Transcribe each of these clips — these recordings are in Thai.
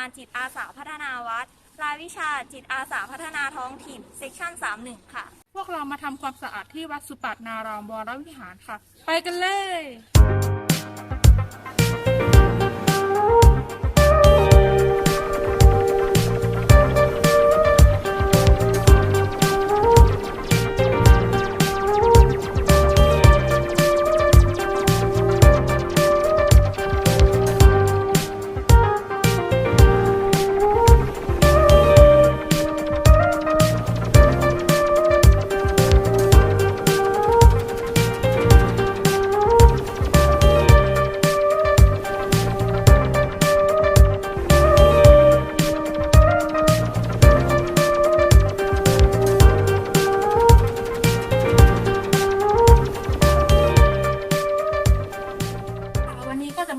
การจิตอาสาพัฒนาวัด รายวิชาจิตอาสาพัฒนาท้องถิ่นเซกชัน31 ค่ะ พวกเรามาทำความสะอาดที่วัดสุปัตนารามวรวิหารค่ะ ไปกันเลย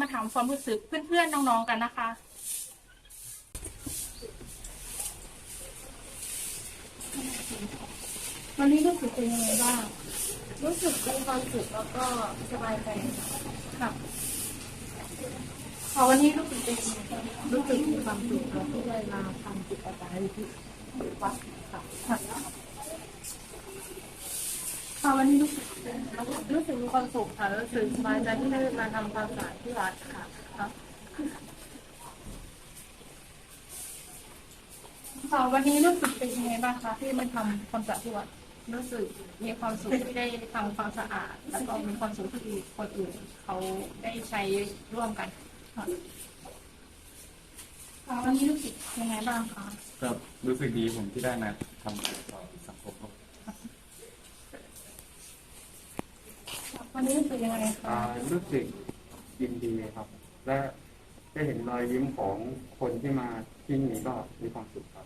มาถามความรู้สึกเพื่อนๆน้องๆกันนะคะ วันนี้รู้สึกเป็นยังไงบ้าง รู้สึกมีความสุขแล้วก็สบายใจค่ะค่ะวันนี้รู้สึกเป็นยังไงบ้างรู้สึกมีความสุขแล้วที่ได้มาทำจิตอาสาอยู่ที่วัดค่ะ ค่ะค่ะวันนี้รู้สึกเป็นยังไงบ้างรู้สึกมีความสุขค่ะรู้สึกสบายใจที่ได้มาทำความสะอาดที่วัดค่ะค่ะค่ะวันนี้รู้สึกเป็นยังไงบ้างคะที่มาทำความสะอาดที่วัดรู้สึกมีความสุขที่ได้ทำความสะอาด แล้วก็มีความสุขที่คนอื่นเขาได้ใช้ร่วมกันค่ะค่ะวันนี้รู้สึกยังไงบ้างคะ ก็รู้สึกดีผมที่ได้มาทำงานต่อสังคมครับ วันนี้รู้สึกยังไงคะอ่ารู้สึกยินดีครับ และได้เห็นรอยยิ้มของคนที่มาที่นี่ก็มีความสุขครับ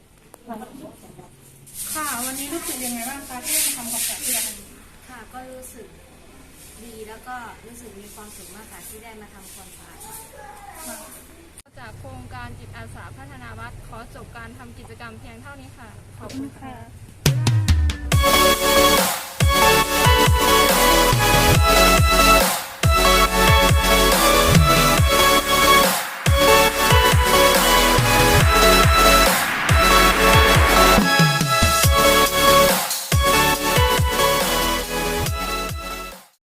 ค่ะ วันนี้รู้สึกยังไงบ้างคะที่ได้มาทำความสะอาดที่วัดค่ะก็รู้สึกดีแล้วก็รู้สึกมีความสุขมากค่ะที่ได้มาทำความสะอาด จากโครงการจิตอาสาพัฒนาวัดขอจบการทำกิจกรรมเพียงเท่านี้ค่ะ ขอบคุณค่ะ